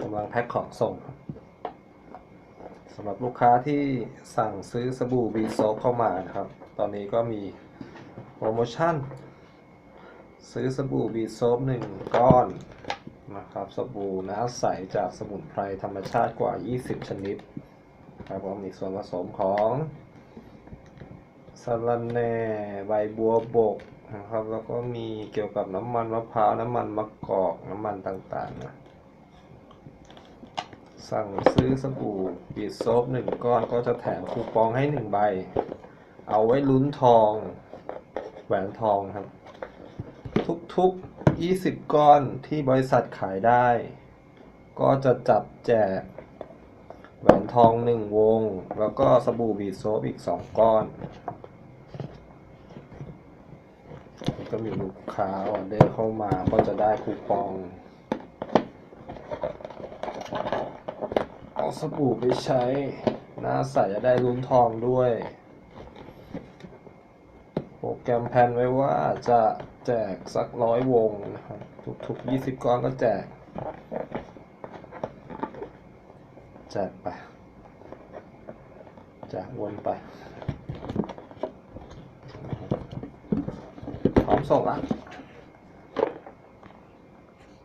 กำลังแพ็คของส่งสำหรับลูกค้าที่สั่งซื้อสบู่บีโซเข้ามานะครับ ตอนนี้ก็มีโปรโมชั่น ซื้อสบู่บีโซฟหนึ่งก้อนนะครับสบู่น้ำใสจากสมุนไพรธรรมชาติกว่า 20 ชนิดครับผมมีส่วนผสมของสะระแหน่ใบบัวบกนะครับแล้วก็มีเกี่ยวกับน้ำมันมะพร้าวน้ำมันมะกอกน้ำมันต่างๆนะ สั่งซื้อสบู่บีโซฟหนึ่งก้อนก็จะแถมคูปองให้หนึ่งใบ เอาไว้ลุ้นทองแหวนทองครับ ทุกๆ 20 ก้อนที่บริษัทขายได้ ก็จะจับแจกแหวนทองหนึ่งวง แล้วก็สบู่บีโซฟอีก2ก้อน ก็มีลูกค้าออเดอร์เข้ามาก็จะได้คูปอง เอา สบู่ไปใช้ หน้าใสจะได้ลุ้นทองด้วย โปรแกรมแพนไว้ว่าจะแจกสักร้อยวงนะครับทุกๆ20ก้อนก็แจก แจกไป แจกวนไปพร้อมส่งละ